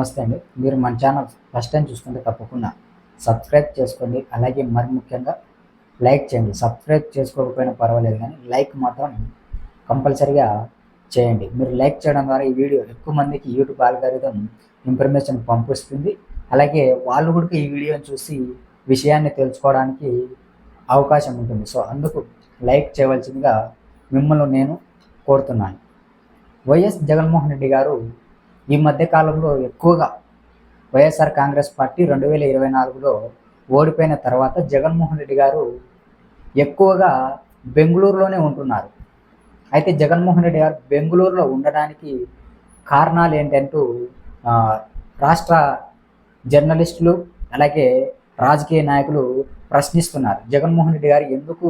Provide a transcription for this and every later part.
నమస్తే అండి. మీరు మన ఛానల్ ఫస్ట్ టైం చూసుకుంటే తప్పకుండా సబ్స్క్రైబ్ చేసుకోండి. అలాగే మరి ముఖ్యంగా లైక్ చేయండి. సబ్స్క్రైబ్ చేసుకోకపోయినా పర్వాలేదు కానీ లైక్ మాత్రం కంపల్సరిగా చేయండి. మీరు లైక్ చేయడం ద్వారా ఈ వీడియో ఎక్కువ మందికి యూట్యూబ్ ఆల్గారిథం ఇన్ఫర్మేషన్ పంపిస్తుంది. అలాగే వాళ్ళు కూడా ఈ వీడియోని చూసి విషయాన్ని తెలుసుకోవడానికి అవకాశం ఉంటుంది. సో అందుకు లైక్ చేయవలసిందిగా మిమ్మల్ని నేను కోరుతున్నాను. వైఎస్ జగన్మోహన్ రెడ్డి గారు ఈ మధ్య కాలంలో ఎక్కువగా వైఎస్ఆర్ కాంగ్రెస్ పార్టీ రెండు వేల ఇరవై నాలుగులో ఓడిపోయిన తర్వాత జగన్మోహన్ రెడ్డి గారు ఎక్కువగా బెంగళూరులోనే ఉంటున్నారు. అయితే జగన్మోహన్ రెడ్డి గారు బెంగళూరులో ఉండడానికి కారణాలు ఏంటంటూ రాష్ట్ర జర్నలిస్టులు అలాగే రాజకీయ నాయకులు ప్రశ్నిస్తున్నారు. జగన్మోహన్ రెడ్డి గారు ఎందుకు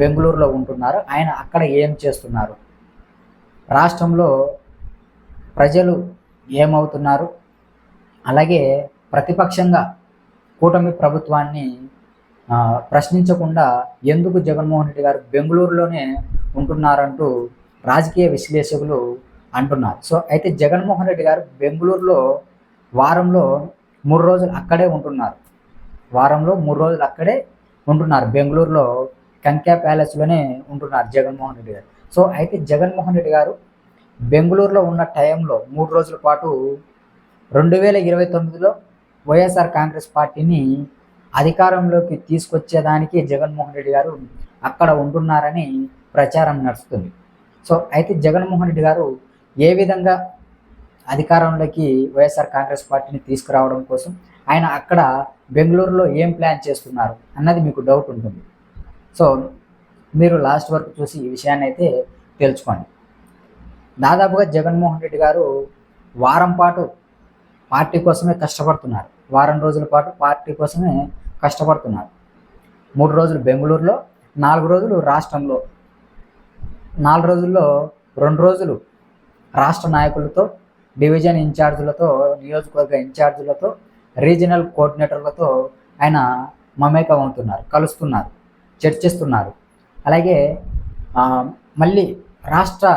బెంగళూరులో ఉంటున్నారు? ఆయన అక్కడ ఏం చేస్తున్నారు? రాష్ట్రంలో ప్రజలు ఏమవుతున్నారు? అలాగే ప్రతిపక్షంగా కూటమి ప్రభుత్వాన్ని ప్రశ్నించకుండా ఎందుకు జగన్మోహన్ రెడ్డి గారు బెంగళూరులోనే ఉంటున్నారంటూ రాజకీయ విశ్లేషకులు అంటున్నారు. సో అయితే జగన్మోహన్ రెడ్డి గారు బెంగళూరులో వారంలో మూడు రోజులు అక్కడే ఉంటున్నారు. వారంలో మూడు రోజులు అక్కడే ఉంటున్నారు. బెంగళూరులో కంక్యా ప్యాలెస్లోనే ఉంటున్నారు జగన్మోహన్ రెడ్డి గారు. సో అయితే జగన్మోహన్ రెడ్డి గారు బెంగళూరులో ఉన్న టైంలో మూడు రోజుల పాటు రెండు వేల ఇరవై తొమ్మిదిలో వైఎస్ఆర్ కాంగ్రెస్ పార్టీని అధికారంలోకి తీసుకొచ్చేదానికి జగన్మోహన్ రెడ్డి గారు అక్కడ ఉంటున్నారని ప్రచారం నడుస్తుంది. సో అయితే జగన్మోహన్ రెడ్డి గారు ఏ విధంగా అధికారంలోకి వైఎస్ఆర్ కాంగ్రెస్ పార్టీని తీసుకురావడం కోసం ఆయన అక్కడ బెంగళూరులో ఏం ప్లాన్ చేస్తున్నారు అన్నది మీకు డౌట్ ఉంటుంది. సో మీరు లాస్ట్ వరకు చూసి ఈ విషయాన్ని అయితే తెలుసుకోండి. దాదాపుగా జగన్మోహన్ రెడ్డి గారు వారం పాటు పార్టీ కోసమే కష్టపడుతున్నారు. వారం రోజుల పాటు పార్టీ కోసమే కష్టపడుతున్నారు. మూడు రోజులు బెంగళూరులో నాలుగు రోజులు రాష్ట్రంలో నాలుగు రోజుల్లో రెండు రోజులు రాష్ట్ర నాయకులతో డివిజన్ ఇన్ఛార్జీలతో నియోజకవర్గ ఇన్ఛార్జీలతో రీజనల్ కోఆర్డినేటర్లతో ఆయన మమేకం అవుతున్నారు కలుస్తున్నారు చర్చిస్తున్నారు. అలాగే మళ్ళీ రాష్ట్ర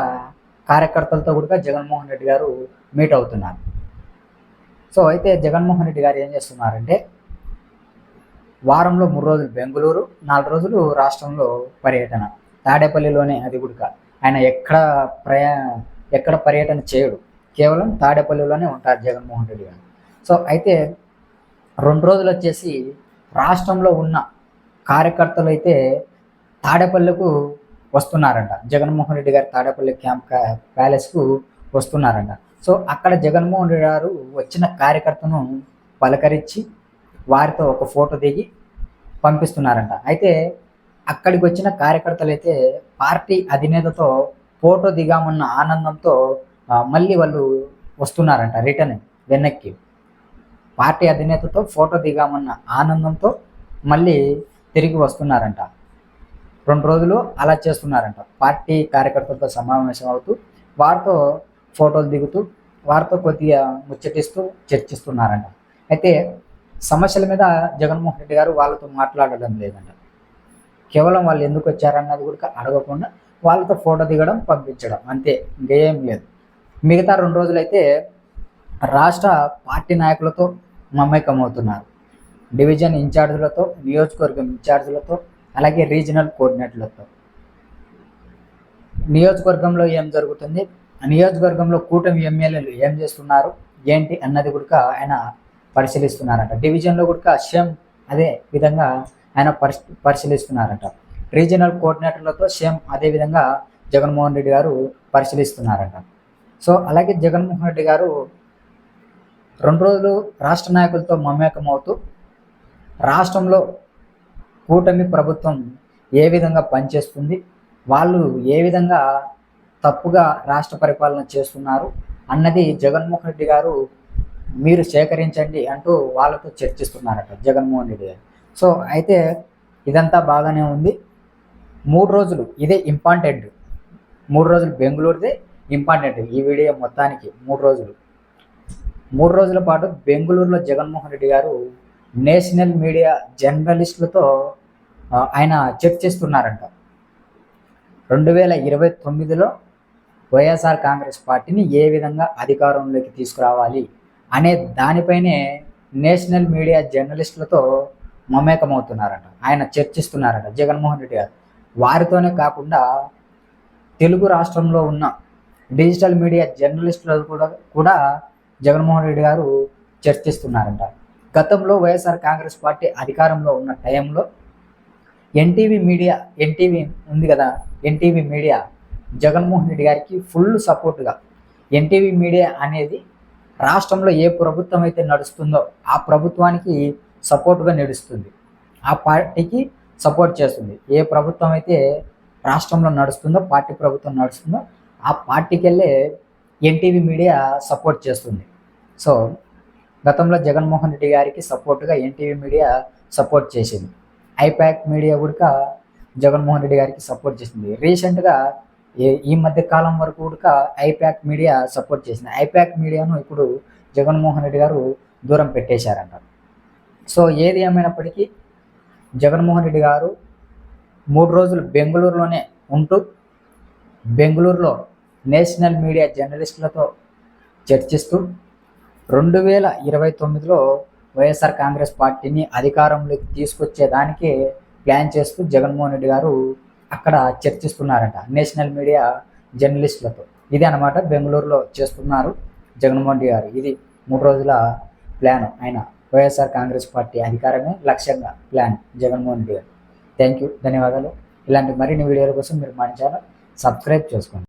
కార్యకర్తలతో కూడా జగన్మోహన్ రెడ్డి గారు మీట్ అవుతున్నారు. సో అయితే జగన్మోహన్ రెడ్డి గారు ఏం చేస్తున్నారంటే వారంలో మూడు రోజులు బెంగళూరు నాలుగు రోజులు రాష్ట్రంలో పర్యటన. తాడేపల్లిలోనే అది కూడా ఆయన ఎక్కడ ప్రయా ఎక్కడ పర్యటన చేయడు. కేవలం తాడేపల్లిలోనే ఉంటారు జగన్మోహన్ రెడ్డి గారు. సో అయితే రెండు రోజులు వచ్చేసి రాష్ట్రంలో ఉన్న కార్యకర్తలు అయితే తాడేపల్లికు వస్తున్నారంట. జగన్మోహన్ రెడ్డి గారు తాడేపల్లి క్యాంప్ ప్యాలెస్కు వస్తున్నారంట. సో అక్కడ జగన్మోహన్ రెడ్డి గారు వచ్చిన కార్యకర్తను పలకరించి వారితో ఒక ఫోటో దిగి పంపిస్తున్నారంట. అయితే అక్కడికి వచ్చిన కార్యకర్తలు అయితే పార్టీ అధినేతతో ఫోటో దిగామన్న ఆనందంతో మళ్ళీ వాళ్ళు వస్తున్నారంట రిటర్న్ వెనక్కి. పార్టీ అధినేతతో ఫోటో దిగామన్న ఆనందంతో మళ్ళీ తిరిగి వస్తున్నారంట. రెండు రోజులు అలా చేస్తున్నారంట. పార్టీ కార్యకర్తలతో సమావేశం అవుతూ వారితో ఫోటోలు దిగుతూ వారితో కొద్దిగా ముచ్చటిస్తూ చర్చిస్తున్నారంట. అయితే సమస్యల మీద జగన్మోహన్ రెడ్డి గారు వాళ్ళతో మాట్లాడడం లేదంట. కేవలం వాళ్ళు ఎందుకు వచ్చారన్నది కూడా అడగకుండా వాళ్ళతో ఫోటో దిగడం పంపించడం. అంతే ఇంకేం లేదు. మిగతా రెండు రోజులైతే రాష్ట్ర పార్టీ నాయకులతో మమేకం అవుతున్నారు డివిజన్ ఇన్ఛార్జీలతో నియోజకవర్గం ఇన్ఛార్జీలతో అలాగే రీజనల్ కోఆర్డినేటర్లతో నియోజకవర్గంలో ఏం జరుగుతుంది? నియోజకవర్గంలో కూటమి ఎమ్మెల్యేలు ఏం చేస్తున్నారు? ఏంటి అన్నది కూడా ఆయన పరిశీలిస్తున్నారంట. డివిజన్లో కూడా సేమ్ అదే విధంగా ఆయన పరిశీ పరిశీలిస్తున్నారట. రీజనల్ కోఆర్డినేటర్లతో సేమ్ అదే విధంగా జగన్మోహన్ రెడ్డి గారు పరిశీలిస్తున్నారంట. సో అలాగే జగన్మోహన్ రెడ్డి గారు రెండు రోజులు రాష్ట్ర నాయకులతో మమేకం అవుతూ రాష్ట్రంలో కూటమి ప్రభుత్వం ఏ విధంగా పనిచేస్తుంది వాళ్ళు ఏ విధంగా తప్పుగా రాష్ట్ర పరిపాలన చేస్తున్నారు అన్నది జగన్మోహన్ రెడ్డి గారు మీరు సేకరించండి అంటూ వాళ్ళతో చర్చిస్తున్నారట జగన్మోహన్ రెడ్డి గారు. సో అయితే ఇదంతా బాగానే ఉంది. మూడు రోజులు ఇదే ఇంపార్టెంట్. మూడు రోజులు బెంగళూరుదే ఇంపార్టెంట్ ఈ వీడియో మొత్తానికి మూడు రోజులు. మూడు రోజుల పాటు బెంగళూరులో జగన్మోహన్ రెడ్డి గారు నేషనల్ మీడియా జర్నలిస్టులతో ఆయన చర్చిస్తున్నారంట రెండు వేల ఇరవై తొమ్మిదిలో వైఎస్ఆర్ కాంగ్రెస్ పార్టీని ఏ విధంగా అధికారంలోకి తీసుకురావాలి అనే దానిపైనే నేషనల్ మీడియా జర్నలిస్టులతో మమేకమవుతున్నారట. ఆయన చర్చిస్తున్నారట జగన్మోహన్ రెడ్డి గారు. వారితోనే కాకుండా తెలుగు రాష్ట్రంలో ఉన్న డిజిటల్ మీడియా జర్నలిస్టులు కూడా కూడా జగన్మోహన్ రెడ్డి గారు చర్చిస్తున్నారంట. గతంలో వైఎస్ఆర్ కాంగ్రెస్ పార్టీ అధికారంలో ఉన్న టైంలో ఎన్టీవీ మీడియా ఎన్టీవీ ఉంది కదా ఎన్టీవీ మీడియా జగన్మోహన్ రెడ్డి గారికి ఫుల్ సపోర్ట్గా ఎన్టీవీ మీడియా అనేది రాష్ట్రంలో ఏ ప్రభుత్వం అయితే నడుస్తుందో ఆ ప్రభుత్వానికి సపోర్ట్గా నడుస్తుంది. ఆ పార్టీకి సపోర్ట్ చేస్తుంది. ఏ ప్రభుత్వం అయితే రాష్ట్రంలో నడుస్తుందో పార్టీ ప్రభుత్వం నడుస్తుందో ఆ పార్టీకి వెళ్ళే ఎన్టీవీ మీడియా సపోర్ట్ చేస్తుంది. సో గతంలో జగన్మోహన్ రెడ్డి గారికి సపోర్ట్గా ఎన్టీవీ మీడియా సపోర్ట్ చేసింది. ఐపాక్ మీడియా కూడా జగన్మోహన్ రెడ్డి గారికి సపోర్ట్ చేసింది. రీసెంట్గా ఈ మధ్య కాలం వరకు కూడా ఐపాక్ మీడియా సపోర్ట్ చేసింది. ఐపాక్ మీడియాను ఇప్పుడు జగన్మోహన్ రెడ్డి గారు దూరం పెట్టేశారంట. సో ఏది ఏమైనప్పటికీ జగన్మోహన్ రెడ్డి గారు మూడు రోజులు బెంగళూరులోనే ఉంటూ బెంగళూరులో నేషనల్ మీడియా జర్నలిస్టులతో చర్చిస్తూ రెండు వేల ఇరవై తొమ్మిదిలో వైఎస్ఆర్ కాంగ్రెస్ పార్టీని అధికారంలోకి తీసుకొచ్చేదానికి ప్లాన్ చేస్తూ జగన్మోహన్ రెడ్డి గారు అక్కడ చర్చిస్తున్నారంట నేషనల్ మీడియా జర్నలిస్టులతో. ఇది అనమాట బెంగళూరులో చేస్తున్నారు జగన్మోహన్ రెడ్డి గారు. ఇది మూడు రోజుల ప్లాన్ ఆయన. వైఎస్ఆర్ కాంగ్రెస్ పార్టీ అధికారమే లక్ష్యంగా ప్లాన్ జగన్మోహన్ రెడ్డి గారు. థ్యాంక్ యూ ధన్యవాదాలు. ఇలాంటి మరిన్ని వీడియోల కోసం మీరు మన ఛానల్ సబ్స్క్రైబ్ చేసుకోండి.